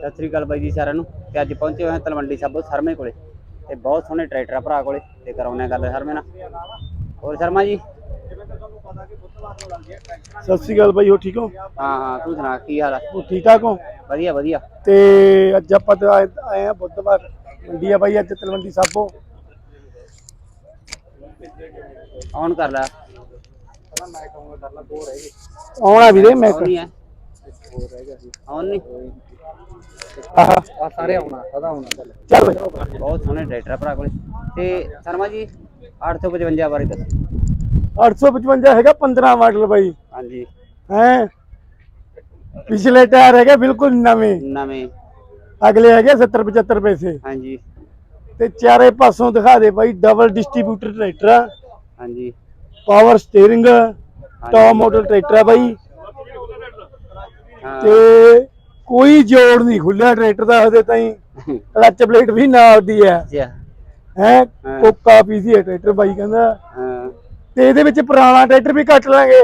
ਸਤਿ ਸ੍ਰੀ ਅਕਾਲ ਬਾਈ ਜੀ ਸਾਰਿਆਂ ਨੂੰ। ਤੇ ਅੱਜ ਪਹੁੰਚੇ ਹੋਏ ਹਾਂ ਤਲਵੰਡੀ ਸਾਬੋ ਸ਼ਰਮੇ ਕੋਲੇ। ਤੇ ਬਹੁਤ ਸੋਹਣੇ ਟਰੈਕਟਰ ਆ ਭਰਾ ਕੋਲੇ। ਤੇ ਕਰਾਉਣੇ ਗੱਲ ਸ਼ਰਮੇ ਨਾਲ। ਹੋਰ ਸ਼ਰਮਾ ਜੀ? ਸਤਿ ਸ੍ਰੀ ਅਕਾਲ ਬਾਈ ਹੋ ਠੀਕ ਹੋ? ਹਾਂ ਹਾਂ ਤੂੰ ਸੁਣਾ ਕੀ ਹਾਲ ਆ? ਹੋ ਠੀਕ ਠਾਕ ਹੋ? ਵਧੀਆ ਵਧੀਆ। ਤੇ ਅੱਜ ਆਪਾਂ ਤੇ ਆਏ ਆਏ ਆ ਬੁੱਧਵਾਰ। ਮੰਡੀ ਆ ਬਾਈ ਅੱਜ ਤਲਵੰਡੀ ਸਾਬੋ। ਆਨ ਕਰ ਲੈ। ਆਉਣਾ ਵੀਰੇ ਮੈਂ ਆਨ ਨਹੀਂ ਆਹ। ਆ ਸਾਰੇ ਆਉਣਾ ਸਦਾ ਆਉਣਾ। ਚੱਲ ਬਾਈ। ਬਹੁਤ ਸੋਹਣੇ ਟਰੈਕਟਰ ਆ ਭਰਾ ਕੋਲੇ। ਤੇ ਸ਼ਰਮਾ ਜੀ 855 ਬਾਰੇ ਦੱਸੋ। 855 ਹੈਗਾ 15 ਮਾਡਲ ਬਾਈ। ਹਾਂਜੀ। ਹੈ? ਪਿਛਲੇ ਟਾਇਰ ਹੈਗੇ ਬਿਲਕੁਲ ਨਵੇਂ। ਨਵੇਂ। ਅਗਲੇ ਹੈਗੇ 70 75 ਪੈਸੇ। ਹਾਂਜੀ। ਤੇ ਚਾਰੇ ਪਾਸੋਂ ਦਿਖਾ ਦੇ ਬਾਈ ਡਬਲ ਡਿਸਟ੍ਰੀਬਿਊਟਰ ਟਰੈਕਟਰ ਆ। ਹਾਂਜੀ। Power steering top model tractor ਆ ਬਾਈ। ਹਾਂ। ਤੇ ਕੋਈ ਜੋੜ ਨਹੀਂ ਖੁੱਲਿਆ ਟਰੈਕਟਰ ਦਾ ਹਜੇ ਤਾਈਂ। ਕਲਚ ਪਲੇਟ ਵੀ ਨਾਲ ਦੀ ਹੈ। ਹੈ। ਕੋਕਾ ਪੀਸੀ ਹੈ ਟਰੈਕਟਰ ਬਾਈ ਕਹਿੰਦਾ। ਹਾਂ। ਤੇ ਇਹਦੇ ਵਿੱਚ ਪੁਰਾਣਾ ਟਰੈਕਟਰ ਵੀ ਕੱਟ ਲਾਂਗੇ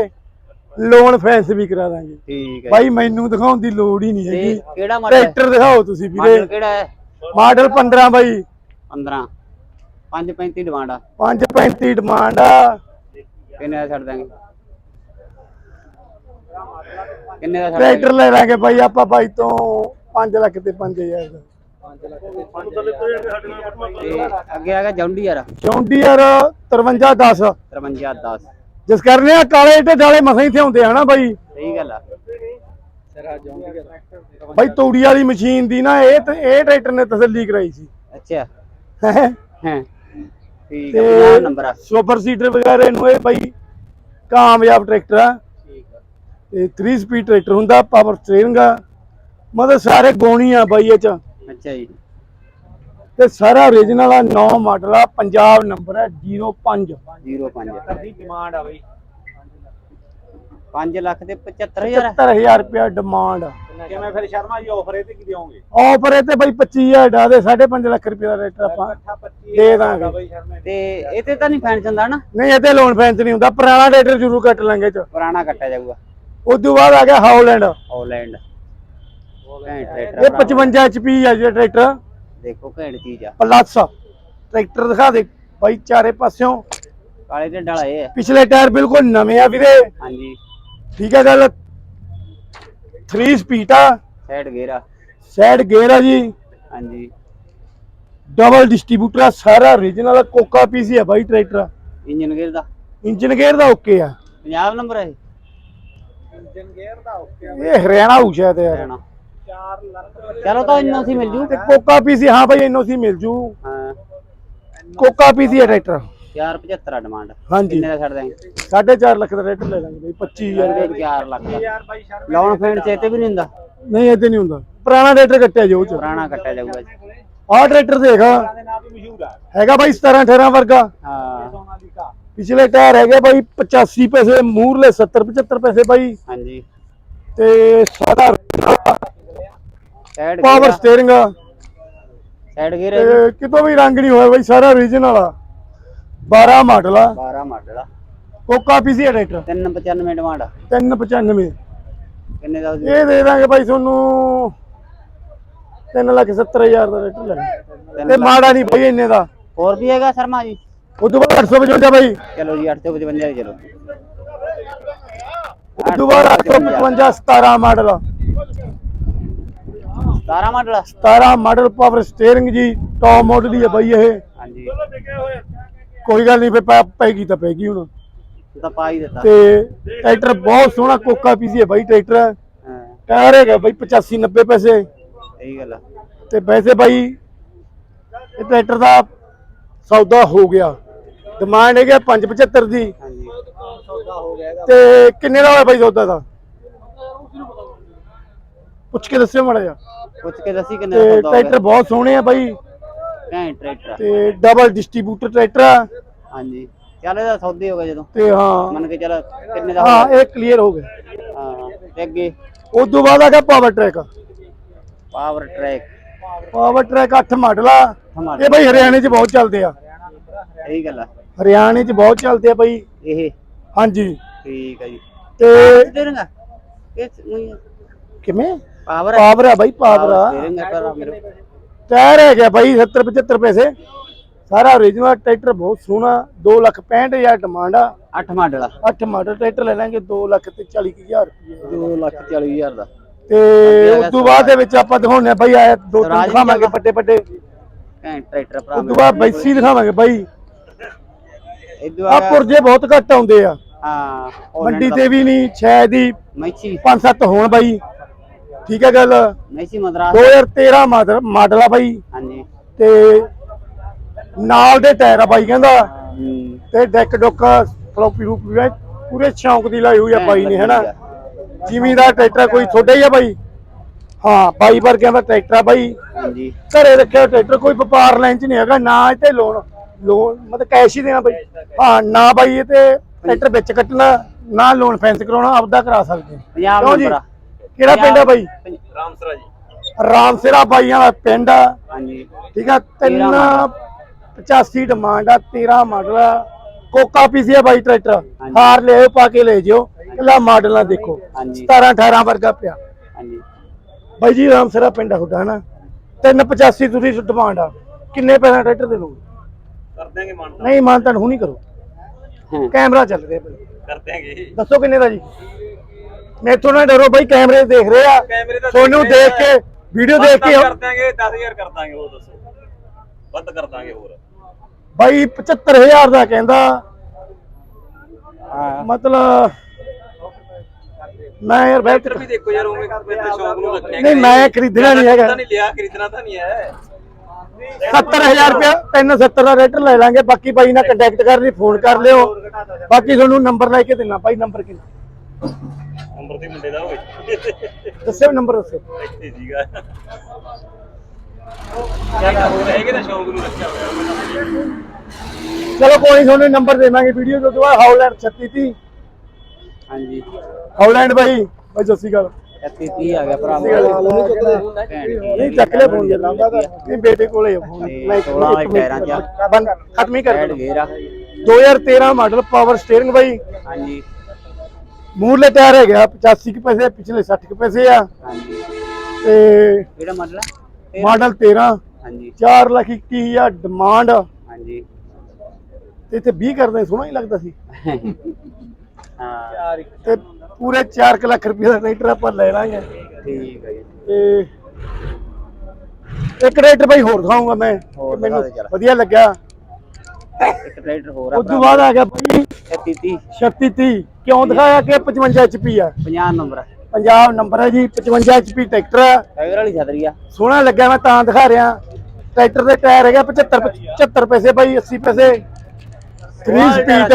ਲੋਨ ਫੈਂਸ ਵੀ ਕਰਾ ਦਾਂਗੇ। ਠੀਕ ਹੈ। ਬਾਈ ਮੈਨੂੰ ਦਿਖਾਉਣ ਦੀ ਲੋੜ ਹੀ ਨਹੀਂ ਹੈਗੀ। ਕਿਹੜਾ ਮਾਡਲ ਹੈ ਟਰੈਕਰ ਦਿਖਾਓ ਤੁਸੀਂ ਮਾਡਲ ਵੀਰੇ ਕਿਹੜਾ ਹੈ? ਮਾਡਲ 15 ਬਾਈ। 15 535 ਡਿਮਾਂਡ ਆ। 535 ਡਿਮਾਂਡ ਆ। ਕਿੰਨੇ ਦਾ ਛੱਡ ਦਾਂਗੇ? ਕਿੰਨੇ ਦਾ ਛੱਡ ਟਰੈਕਟਰ ਲੈ ਲਾਂਗੇ ਬਾਈ ਆਪਾਂ ਬਾਈ ਤੋਂ 5 ਲੱਖ ਤੇ 5000 ਦਾ। ਦਾਂਗੇ ਤੇ ਅੱਗੇ ਆ ਗਿਆ ਜੌਂਡੀ ਯਾਰ। ਜੌਂਡੀਅਰ 5310 53 10 ਜਿਸ ਕਰਨੇ ਆ ਕਾਲੇ ਤੇ ਡਾਲੇ ਮਸਾਂ ਹੀ ਥਿਆਉਂਦੇ ਹਨਾ ਬਾਈ? ਸਹੀ ਗੱਲ ਆ। ਬਾਈ ਤੂੜੀ ਵਾਲੀ ਮਸ਼ੀਨ ਦੀ ਨਾ ਇਹ ਟਰੈਕਟਰ ਨੇ ਤਸੱਲੀ ਕਰਾਈ ਸੀ। ਅੱਛਾ। ਹੈਂ। ਹਾਂ। ਠੀਕ ਆ ਤੇ 50 ਨੰਬਰ ਆ। ਸੁਪਰ ਸੀਟਰ ਵਗੈਰਾ ਨੂੰ ਇਹ ਬਾਈ ਕਾਮਯਾਬ ਟਰੈਕਟਰ ਆ। ਤੇ 3 ਸਪੀਡ ਟਰੈਕਟਰ ਹੁੰਦਾ ਪਾਵਰ ਸਟੀਅਰਿੰਗ ਆ। ਮਤਲਬ ਸਾਰੇ ਗੋਣੀ ਆ ਬਾਈ ਇਹ ਚ। ਅੱਛਾ ਜੀ। ਤੇ ਸਾਰਾ origignal ਆ 9 ਮਾਡਲ ਆ ਪੰਜਾਬ ਨੰਬਰ ਹੈ 05 05 ਦੀ ਡਿਮਾਂਡ ਆ ਬਈ। 5 ਲੱਖ ਤੇ 75000 75000 ਰੁਪਇਆ ਡਿਮਾਂਡ ਕਿਵੇਂ ਫਿਰ ਸ਼ਰਮਾ ਜੀ ਆਫਰ ਇਹ ਤੇ ਕੀ ਦਿਓਗੇ? ਆਫਰ ਇਹ ਤੇ ਬਾਈ 25000 ਦਾ ਦੇ 5.5 ਲੱਖ ਰੁਪਏ ਦਾ ਰੇਟ ਆਪਾਂ ਦੇ ਦਾਂਗੇ। ਤੇ ਇਹ ਤੇ ਤਾਂ ਨਹੀਂ ਫੈਂਸ ਹੁੰਦਾ ਨਾ? ਨਹੀਂ ਇਹ ਤੇ ਲੋਨ ਫੈਂਸ ਨਹੀਂ ਹੁੰਦਾ ਪੁਰਾਣਾ ਟਰੈਕਟਰ ਜ਼ਰੂਰ ਕੱਟ ਲਾਂਗੇ ਚ। ਪੁਰਾਣਾ ਕੱਟਿਆ ਜਾਊਗਾ। ਉਸ ਤੋਂ ਬਾਅਦ ਆ ਗਿਆ ਹਾਲੈਂਡ। ਹਾਲੈਂਡ। ਘੈਂਟ ਇਹ ਟਰੈਕਟਰ 55 HP ਆ ਜਿਹੜਾ ਟਰੈਕਟਰ ਦੇਖੋ ਘੈਂਟ ਚੀਜ਼ ਆ। ਪਲੱਸ ਟਰੈਕਟਰ ਦਿਖਾ ਦੇ। ਬਾਈ ਚਾਰੇ ਪਾਸਿਓਂ। ਕਾਲੇ ਢਿੱਡ ਵਾਲਾ ਇਹ ਹੈ। ਪਿਛਲੇ ਟਾਇਰ ਬਿਲਕੁਲ ਨਵੇਂ ਆ ਵੀਰੇ। ਹਾਂਜੀ। ਠੀਕ ਹੈ ਗੱਲ। 3 ਸਪੀਡ ਆ। ਸਾਈਡ ਗੇਅਰ ਆ। ਸਾਈਡ ਗੇਅਰ ਆ ਜੀ। ਹਾਂਜੀ। ਡਬਲ ਡਿਸਟ੍ਰੀਬਿਊਟਰ ਆ। ਸਾਰਾ origignal ਕੋਕਾ ਪੀਸੀ ਆ ਬਾਈ ਟਰੈਕਟਰ ਇੰਜਨ ਗੇਅਰ ਦਾ। ਇੰਜਨ ਗੇਅਰ ਦਾ ਓਕੇ ਆ। 50 ਨੰਬਰ ਹੈ ਇੰਜਨ ਗੇਅਰ ਦਾ ਓਕੇ ਇਹ ਹਰਿਆਣਾ ਹੋ ਸ਼ਾਇਦ ਯਾਰ। ਰਹਿਣਾ 4 ਲੱਖ ਚਲੋ ਤਾਂ ਇੰਨਾ ਸੀ ਮਿਲ ਜੂ। ਤੇ ਕੋਕਾ ਪੀਸੀ ਹਾਂ ਬਾਈ ਐਨਓਸੀ ਮਿਲ ਜੂ। ਹਾਂ। ਕੋਕਾ ਪੀਸੀ ਆ ਟਰੈਕਟਰ। 475 ਡਿਮਾਂਡ ਹਾਂਜੀ। ਕਿੰਨੇ ਦਾ ਛੱਡ ਦਾਂਗੇ 4.5 ਲੱਖ ਦਾ ਰੇਟ ਲੈ ਲਾਂਗੇ ਬਾਈ 25000 ਇਹਦੇ 4 ਲੱਖ ਦਾ। ਯਾਰ ਬਾਈ ਸ਼ਰਮੇ ਲੋਨ ਫੈਂਡ ਚ ਇਹ ਤੇ ਵੀ ਨਹੀਂ ਹੁੰਦਾ। ਨਹੀਂ ਇੱਥੇ ਨਹੀਂ ਹੁੰਦਾ। ਪੁਰਾਣਾ ਟਰੈਕਟਰ ਕੱਟਿਆ ਜੋ ਚ। ਪੁਰਾਣਾ ਕੱਟਿਆ ਜਾਊਗਾ ਜੀ। ਆਹ ਟਰੈਕਟਰ ਦੇਖ। ਦੇ ਨਾਂ ਵੀ ਮਸ਼ਹੂਰ ਆ। ਹੈਗਾ ਬਾਈ 17 18 ਵਰਗਾ। ਹਾਂ। ਪਿਛਲੇ ਟਾਇਰ ਹੈਗੇ ਬਾਈ 85 ਪੈਸੇ ਮੂਰਲੇ 70 75 ਪੈਸੇ ਬਾਈ। ਹਾਂਜੀ। ਤੇ ਸਾਰਾ side power steering side gear ਕਿਤੋਂ ਵੀ ਰੰਗ ਨਹੀਂ ਹੋਇਆ ਬਾਈ ਸਾਰਾ origignal ਆ। 12 ਮਾਡਲ ਆ। 12 ਮਾਡਲ ਆ। ਕੋਕਾ ਪੀਸੀ ਟਰੈਕਟਰ। 395 ਡਿਮਾਂਡ ਆ। 395 ਕਿੰਨੇ ਦਾ? ਇਹ ਦੇ ਦਾਂਗੇ ਬਾਈ ਤੁਹਾਨੂੰ 3 ਲੱਖ 70 ਹਜ਼ਾਰ ਦਾ ਰੇਟ ਲੈ ਤੇ ਮਾੜਾ ਨਹੀਂ ਬਾਈ ਇੰਨੇ ਦਾ। ਹੋਰ ਵੀ ਹੈਗਾ ਸ਼ਰਮਾ ਜੀ? ਤੋਂ ਬਾਅਦ 855 ਬਾਈ। ਚਲੋ ਜੀ 855 ਦੇ ਚਲੋ। ਤੋਂ ਬਾਅਦ 855 17 model. 17 model? 17 model power steering ਜੀ ਟੌਪ ਮਾਡਲ ਹੀ ਹੈ ਬਾਈ ਇਹ। ਹਾਂਜੀ। ਕੋਈ ਗੱਲ ਨਹੀਂ ਫੇ ਪੈਗੀ ਤਾਂ ਪੈਗੀ ਹੁਣ। ਤੂੰ ਤਾਂ ਪਾ ਹੀ ਦਿੱਤਾ। ਤੇ ਟਰੈਕਟਰ ਬਹੁਤ ਸੋਹਣਾ ਕੋਕਾ ਪੀਸੀ ਹੈ ਬਾਈ ਟਰੈਕਟਰ। ਹਾਂ। ਟਾਇਰ ਹੈਗਾ ਬਾਈ 85 90 ਪੈਸੇ। ਸਹੀ ਗੱਲ ਆ। ਤੇ ਵੈਸੇ ਬਾਈ ਇਹ ਟਰੈਕਟਰ ਦਾ ਸੌਦਾ ਹੋ ਗਿਆ। ਡਿਮਾਂਡ ਹੈਗਾ 575 ਦੀ ਹਾਂਜੀ ਸੌਦਾ ਹੋ ਗਿਆ ਇਹਦਾ ਤੇ ਕਿੰਨੇ ਦਾ ਹੋਇਆ ਬਾਈ ਸੌਦਾ ਦਾ? ਪੁੱਛ ਕੇ ਦੱਸਿਓ ਮਾੜਾ ਜਿਹਾ। ਪੁੱਛ ਕੇ ਦੱਸੀ ਕਿੰਨੇ ਦਾ ਤੇ ਸੌਦਾ ਹੋ ਟਰੈਕਟਰ ਗਿਆ ਬਹੁਤ ਸੋਹਣੇ ਆ ਬਾਈ। ਘੈਂਟ ਟਰੈਕਟਰ। ਤੇ ਡਬਲ ਡਿਸਟ੍ਰੀਬਿਊਟਰ ਟਰੈਕਟਰ ਆ। ਹਾਂਜੀ। ਚੱਲ ਇਹਦਾ ਸੌਦੇ ਹੋ ਗਿਆ ਜਦੋਂ। ਤੇ ਹਾਂ। ਮੰਨ ਕੇ ਚੱਲ ਕਿੰਨੇ ਦਾ ਹੋ ਇਹ ਕਲੀਅਰ ਹੋ ਗਿਆ ਹਾਂ ਤੇ ਅੱਗੇ? ਉਸ ਤੋਂ ਬਾਅਦ ਆ ਗਿਆ power track power track power track 8 model ਆ। ਇਹ ਬਾਈ ਹਰਿਆਣੇ 'ਚ ਬਹੁਤ ਚੱਲਦੇ ਆ। ਸਹੀ ਗੱਲ ਆ। ਹਰਿਆਣੇ 'ਚ ਬਹੁਤ ਚੱਲਦੇ ਆ ਬਾਈ। ਇਹ? ਹਾਂਜੀ। ਠੀਕ ਆ ਜੀ। ਤੇ ਇਹ ਉਹੀ ਆ। ਕਿਵੇਂ? ਪਾਵਰ ਪਾਵਰ ਆ ਬਾਈ ਪਾਵਰ ਆ। ਹੈ ਭਰਾ ਮੇਰੇ। ਟਾਇਰ ਹੈ ਗਿਆ ਬਾਈ 70 75 ਪੈਸੇ। ਸਾਰਾ ਓਰੀਜਨਲ ਟਰੈਕਟਰ ਬਹੁਤ ਸੋਹਣਾ 2 ਲੱਖ 65 ਹਜ਼ਾਰ ਡਿਮਾਂਡ ਆ। 8 ਮਾਡਲ ਆ। 8 ਮਾਡਲ ਟਰੈਕਟਰ ਲੈ ਲਾਂਗੇ 2 ਲੱਖ ਤੇ 40 ਹਜ਼ਾਰ ਰੁਪਏ 2 ਲੱਖ 40 ਹਜ਼ਾਰ ਦਾ। ਤੇ ਉਸ ਤੋਂ ਬਾਅਦ ਦੇ ਵਿੱਚ ਆਪਾਂ ਦਿਖਾਉਣੇ ਆ ਬਾਈ ਆਇਆ ਦੋ ਤਿੰਨ ਦਿਖਾਵਾਂਗੇ। ਵੱਡੇ ਵੱਡੇ ਘੈਂਟ ਟਰੈਕਟਰ ਭਰਾ ਉਸ ਤੋਂ ਬਾਅਦ ਬੈਸੀ ਦਿਖਾਵਾਂਗੇ ਬਾਈ। ਆ ਪੁਰਜੇ ਬਹੁਤ ਘੱਟ ਆਉਂਦੇ ਆ। ਹਾਂ ਮੰਡੀ ਤੇ ਵੀ ਨਹੀਂ ਸ਼ਾਇਦ ਹੀ ਮੈਚੀ 5-7 ਹੋਣ ਬਾਈ। ਠੀਕ ਹੈ ਗੱਲ? ਮੈਚੀ ਮਦਰਾਸ। 2013 ਮਾਡਲ ਆ ਬਾਈ। ਹਾਂਜੀ। ਤੇ ਨਾਲ ਦੇ ਟਾਇਰ ਆ ਬਾਈ ਕਹਿੰਦਾ। ਤੇ ਡੈਕ ਡੁੱਕ ਫਲੋਪੀ ਰੂਪੀ ਪੂਰੇ ਸ਼ੌਂਕ ਦੀ ਲਾਈ ਹੋਈ ਆ ਬਾਈ ਨੇ ਹੈਨਾ? ਜ਼ਿਮੀਂਦਾਰ ਟਰੈਕਟਰ ਕੋਈ ਤੁਹਾਡਾ ਹੀ ਆ ਬਾਈ। ਹਾਂ ਬਾਈ ਵਰਗਿਆਂ ਦਾ ਟਰੈਕਟਰ ਆ ਬਾਈ। ਹਾਂਜੀ। ਘਰੇ ਰੱਖਿਆ ਟਰੈਕਟਰ ਕੋਈ ਵਪਾਰ ਲਾਈਨ ਚ ਨਹੀਂ ਹੈਗਾ ਨਾ ਤੇ ਲੋਨ। ਲੋਨ ਮਤਲਬ ਕੈਸ਼ ਹੀ ਦੇਣਾ ਬਾਈ। ਹਾਂ ਨਾ ਬਾਈ ਇਹ ਤੇ ਟਰੈਕਟਰ ਵਿੱਚ ਕੱਟਣਾ ਨਾ ਲੋਨ ਫੈਂਸ ਕਰਾਉਣਾ ਆਪਦਾ ਕਰਾ ਸਕਦੇ ਪੰਜਾਬ ਕਿਉਂ ਜੀ? ਨੰਬਰ ਆ। ਕਿਹੜਾ ਪਿੰਡ ਆ ਬਾਈ? ਰਾਮਸਰਾ ਜੀ। ਰਾਮਸਿਰਾ ਬਾਈਆਂ ਦਾ ਪਿੰਡ ਆ। ਹਾਂਜੀ। ਠੀਕ ਆ ਤਿੰਨ ਤੇਰਾਂ 85 ਡਿਮਾਂਡ ਆ 13 ਮਾਡਲ ਆ। ਕੋਕਾ ਪੀਸੀ ਆ ਬਾਈ ਟਰੈਕਟਰ। ਹਾਰ ਲਿਓ ਪਾ ਕੇ ਲੈ ਜਿਓ। ਕੱਲਾ ਮਾਡਲ ਨਾ ਦੇਖੋ। ਹਾਂਜੀ। 17 18 ਵਰਗਾ ਪਿਆ। ਹਾਂਜੀ। ਬਾਈ ਜੀ ਰਾਮਸਿਰਾ ਪਿੰਡ ਆ ਤੁਹਾਡਾ ਹਨਾ? 385 ਤੁਸੀਂ ਡਿਮਾਂਡ ਆ। ਕਿੰਨੇ ਪੈਸੇ ਟਰੈਕਟਰ ਦੇ ਲੋਗੇ ਕਰ ਦਿਆਂਗੇ ਮਨ ਨਹੀਂ ਮਾਨਤਾਂ ਹੁਣੀ ਕਰੋ। ਹਾਂ। ਕੈਮਰਾ ਚੱਲ ਰਿਹਾ ਬਾਈ ਕਰ ਦਿਆਂਗੇ। ਦੱਸੋ ਕਿੰਨੇ ਦਾ ਜੀ? ਮੈਥੋਂ ਨਾ ਡਰੋ ਬਾਈ ਕੈਮਰੇ ਦੇਖ ਰਹੇ ਆ। ਤੁਹਾਨੂੰ ਦੇਖ ਕੇ ਵੀਡੀਓ ਦੇਖ ਕੇ ਕਰ ਦਿਆਂਗੇ 10000 ਕਰ ਦਾਂਗੇ ਉਹ ਦੱਸੋ। ਵੱਧ ਕਰ ਦਾਂਗੇ ਹੋਰ। ਬਾਈ 75000 ਦਾ ਕਹਿੰਦਾ। ਹਾਂ। ਮਤਲਬ ਮੈਂ ਯਾਰ ਬੈਠ ਵੀ ਦੇਖੋ ਯਾਰ ਉਵੇਂ ਮੈਂ ਸ਼ੌਂਕ ਨੂੰ ਰੱਖਿਆ ਨਹੀਂ ਮੈਂ ਖਰੀਦਣਾ ਨਹੀਂ ਹੈਗਾ। ਨਹੀਂ ਲਿਆ ਖਰੀਦਣਾ ਤਾਂ ਨਹੀਂ ਹੈ। 70000 ਰੁਪਇਆ 370 ਦਾ ਰੇਟਰ ਲੈ ਲਾਂਗੇ। ਬਾਕੀ ਬਾਈ ਨਾਲ ਕੰਟੈਕਟ ਕਰ ਲਈ ਫੋਨ ਕਰ ਲਿਓ। ਬਾਕੀ ਤੁਹਾਨੂੰ ਨੰਬਰ ਲੈ ਕੇ ਦੇਣਾ ਬਾਈ ਨੰਬਰ ਕਿੰਨਾ ਨੰਬਰ ਤੇ ਮੁੰਡੇ ਦਾ ਹੋਵੇ। ਦੱਸਿਓ ਨੰਬਰ ਦੱਸਿਓ। ਇੱਥੇ ਸੀਗਾ। ਚੱਲ ਤਾਂ ਕੋਈ ਤੁਹਾਨੂੰ ਨੰਬਰ ਦੇਵਾਂਗੇ ਵੀਡੀਓ ਤੋਂ। ਬਾਅਦ ਹਾਊਲੈਂਡ 3630 ਹਾਂਜੀ। ਹਾਊਲੈਂਡ ਬਾਈ ਬਾਈ ਸਤਿ ਸ਼੍ਰੀ ਅਕਾਲ। 31 30 ਆ ਗਿਆ ਭਰਾ। ਨਹੀਂ ਚੱਕ ਲੈ ਫੋਨ ਜਰਾ ਨਹੀਂ ਬੇਟੇ ਕੋਲੇ ਆ ਫੋਨ। ਤੇ ਮੈਂ 16 ਵਾਲੇ ਟਾਇਰਾਂ 'ਚ ਬੰਦ ਖਤਮ ਹੀ ਕਰ ਐਡ ਦੇਣਾ। ਗੇਰ ਆ। 2013 ਮਾਡਲ ਪਾਵਰ ਸਟੀਅਰਿੰਗ ਬਾਈ। ਹਾਂਜੀ। ਮੂਰਲੇ ਟਾਇਰ ਹੈਗਾ 85 ਕੁ ਪੈਸੇ ਪਿਛਲੇ 60 ਕੁ ਪੈਸੇ ਆ। ਹਾਂਜੀ। ਤੇ ਕਿਹੜਾ ਮਾਡਲ ਆ? ਮਾਡਲ 13 ਹਾਂਜੀ। 4 ਲੱਖ 21 ਹਜ਼ਾਰ ਡਿਮਾਂਡ ਹਾਂਜੀ। ਤੇ ਇੱਥੇ 20 ਕਰਦੇ ਸੋਹਣਾ ਹੀ ਲੱਗਦਾ ਸੀ। ਹਾਂ। ਤੇ ਪੂਰੇ 4 ਲੱਖ ਰੁਪਏ ਦਾ ਟਰੈਕਟਰ ਆਪਾਂ ਲੈ ਲਾਂਗੇ। ਠੀਕ ਹੈ ਜੀ। ਤੇ ਇੱਕ ਟਰੈਕਟਰ ਬਾਈ ਹੋਰ ਦਿਖਾਉਂਗਾ ਮੈਂ ਹੋਰ ਮੈਨੂੰ ਦਿਖਾ ਦੇ ਚੱਲ। ਵਧੀਆ ਲੱਗਾ ਇੱਕ ਟਰੈਕਟਰ ਹੋਰ ਆ ਉਸ ਤੋਂ ਬਾਅਦ ਆ ਗਿਆ ਬਾਈ 31 30 3630 ਕਿਉਂ ਦਿਖਾਇਆ ਕਿ 55 HP ਆ? 50 ਨੰਬਰ ਪੰਜਾਬ ਨੰਬਰ ਹੈ ਜੀ 55 HP ਟਰੈਕਟਰ ਆ। ਟਾਇਰ ਵਾਲੀ ਛਤਰੀ ਆ। ਸੋਹਣਾ ਲੱਗਿਆ ਮੈਂ ਤਾਂ ਦਿਖਾ ਰਿਹਾ। ਟਰੈਕਟਰ ਦੇ ਟਾਇਰ ਹੈਗਾ 75 75 ਪੈਸੇ ਬਾਈ 80 ਪੈਸੇ। 3 ਸਪੀਡ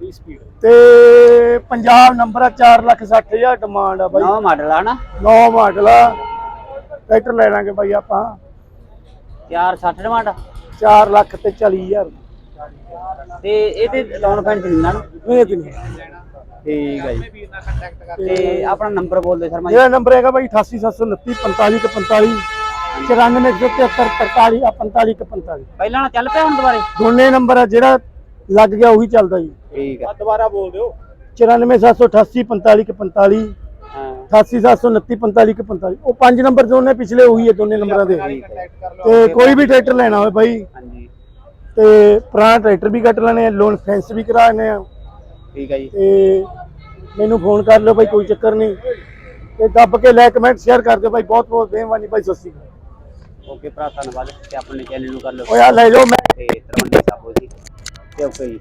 20 ਸਪੀਡ ਤੇ ਪੰਜਾਬ ਨੰਬਰ ਆ 4 ਲੱਖ 60 ਹਜ਼ਾਰ ਡਿਮਾਂਡ ਆ ਬਾਈ। ਨਵਾਂ ਮਾਡਲ ਆ ਨਾ? ਨੌ ਮਾਡਲ ਆ। ਟਰੈਕਟਰ ਲੈ ਲਾਂਗੇ ਬਾਈ ਆਪਾਂ। 460 ਡਿਮਾਂਡ 4 ਲੱਖ ਤੇ 40 ਹਜ਼ਾਰ। ਤੇ ਇਹ ਤੇ ਲੋਨ ਫੈਂਟ ਨਹੀਂ ਨਾ ਇਹ ਠੀਕ ਹੈ ਜੀ। ਤੇ ਆਪਣਾ ਨੰਬਰ ਬੋਲ ਦੇ ਸਰ ਮੈਂ ਮੇਰਾ ਨੰਬਰ ਹੈਗਾ ਬਾਈ 88729 45 45 9473 45 45 ਪਹਿਲਾਂ ਨਾਲ ਚੱਲ ਪਿਆ ਹੁਣ ਦੁਬਾਰੇ? ਦੋਨੇ ਨੰਬਰ ਆ ਜਿਹੜਾ ਲੱਗ ਗਿਆ ਉਹੀ ਚੱਲਦਾ ਜੀ। ਠੀਕ ਹੈ ਦੁਬਾਰਾ ਬੋਲ ਦਿਓ। 94788 45 45 ਹਾਂ। 88729 45 45 ਉਹ ਪੰਜ ਨੰਬਰ ਦੋਨੇ ਪਿਛਲੇ ਉਹੀ ਹੈ ਦੋਨੇ ਨੰਬਰਾਂ ਦੇ। ਤੇ ਕੋਈ ਵੀ ਟਰੈਕਟਰ ਲੈਣਾ ਹੋਵੇ ਬਾਈ। ਹਾਂਜੀ। ਤੇ ਪੁਰਾਣਾ ਟਰੈਕਟਰ ਵੀ ਕੱਟ ਲੈਣੇ ਆ ਲੋਨ ਫੈਂਸ ਵੀ ਕਰਾ ਲੈਣੇ ਆ। ਠੀਕ ਹੈ ਜੀ। ਤੇ ਮੈਨੂੰ ਫੋਨ ਕਰ ਲਿਓ ਬਾਈ ਕੋਈ ਚੱਕਰ ਨਹੀਂ। ਤੇ ਦੱਬ ਕੇ ਲਾਇਕ ਕਮੈਂਟ ਸ਼ੇਅਰ ਕਰ ਦਿਓ ਬਾਈ ਬਹੁਤ ਬਹੁਤ ਮਿਹਰਬਾਨੀ ਬਾਈ ਸਤਿ ਸ਼੍ਰੀ ਅਕਾਲ। ਓਕੇ ਭਰਾ ਧੰਨਵਾਦ। ਤੇ ਆਪਣੇ ਚੈਨਲ ਨੂੰ ਕਰ ਲਓ। ਓ ਯਾਰ ਲੈ ਜਾਓ ਮੈਂ ਤੇ ਤਰਵੰਡੀ ਸਾਬੋ ਜੀ ਤੇ ਓਕੇ ਜੀ